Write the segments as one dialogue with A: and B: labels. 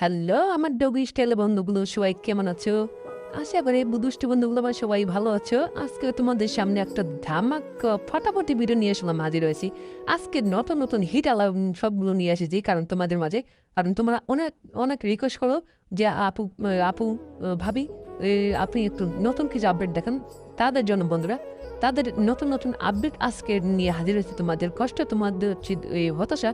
A: Hello, আমার doggy স্টাইলে বন্ধুগুলো সবাই কেমন আছো? আশা করি দুষ্টু বন্ধুগুলো আমার সবাই ভালো আছো। আজকে তোমাদের সামনে একটা ধামাক ফটাফটি ভিডিও নিয়ে আসলাম, হাজির হয়েছি। আজকে নতুন নতুন হিট অ্যালার্ম সবগুলো নিয়ে এসেছি, কারণ তোমাদের মাঝে। কারণ তোমরা অনেক অনেক রিকোয়েস্ট করো যে আপু আপু ভাবি আপনি একটু নতুন কিছু আপডেট দেখান। তাদের জন্য বন্ধুরা তাদের নতুন নতুন আপডেট আজকে নিয়ে হাজির হয়েছে তোমাদের কষ্ট, তোমাদের এই হতাশা,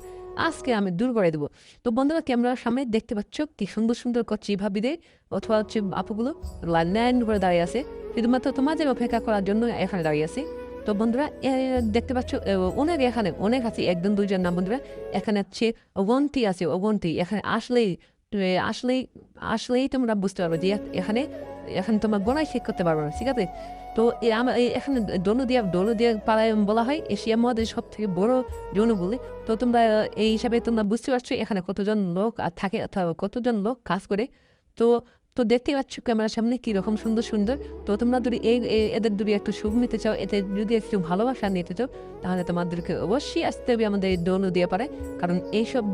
A: আজকে আমি দূর করে দেবো। তো বন্ধুরা, ক্যামেরার সামনে দেখতে পাচ্ছ কি সুন্দর সুন্দর করছি ভাবিদের, অথবা হচ্ছে আপুগুলো লাইন করে দাঁড়িয়ে আছে। শুধুমাত্র তোমাদের অপেক্ষা করার জন্য এখানে দাঁড়িয়ে আছে। তো বন্ধুরা দেখতে পাচ্ছ অনেক এখানে, অনেক আছে একজন দুইজন না বন্ধুরা। এখানে হচ্ছে অবন্তি আছে, অবন্তি। এখানে আসলেই আসলেই আসলেই তোমরা বুঝতে পারবে যে এখানে এখানে তোমরা গোনায় শেখ করতে পারবে না, ঠিক আছে? তো এখানে দোনো দিয়া দোনো দিয়া পাড়ায় বলা হয়, এশিয়া মহাদেশ সব থেকে বড় যৌন বলে। তো তোমরা এই হিসাবে তোমরা বুঝতে পারছ এখানে কতজন লোক থাকে অথবা কতজন লোক কাজ করে। তো তো দেখতে পাচ্ছ ক্যামেরার সামনে কি রকম সুন্দর সুন্দর। তো তোমরা যদি এই এদের যদি একটু সুখ নিতে চাও এতে যদি একটু ভালোবাসা নিতে চাও, তাহলে তোমাদেরকে অবশ্যই আসতে হবে আমাদের এই দোনো দিয়ে পারে কারণ এইসব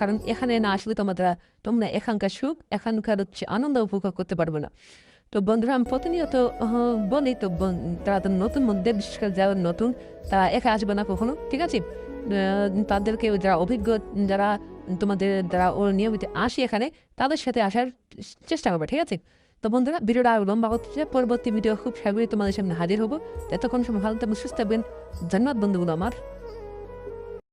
A: কারণ এখানে না আসলে তোমরা তোমরা এখানকার সুখ, এখানকার হচ্ছে আনন্দ উপভোগ করতে পারবে না। তো বন্ধুরা, আমি প্রতিনিয়ত বলি, তো তারা তো নতুন মধ্যে বিশেষ করে যারা নতুন, তারা একা আসবে না কখনো, ঠিক আছে? তাদেরকে যারা অভিজ্ঞ, যারা তোমাদের, যারা ও নিয়মিত আসে এখানে, তাদের সাথে আসার চেষ্টা করবে, ঠিক আছে? তো বন্ধুরা, ভিডিওটা আরও লম্বা হচ্ছে পরবর্তী ভিডিও খুব শীঘ্রই তোমাদের সামনে হাজির হব। এতক্ষণ সময় ভালো থাকবেন, সুস্থ থাকবেন। ধন্যবাদ বন্ধুগুলো আমার।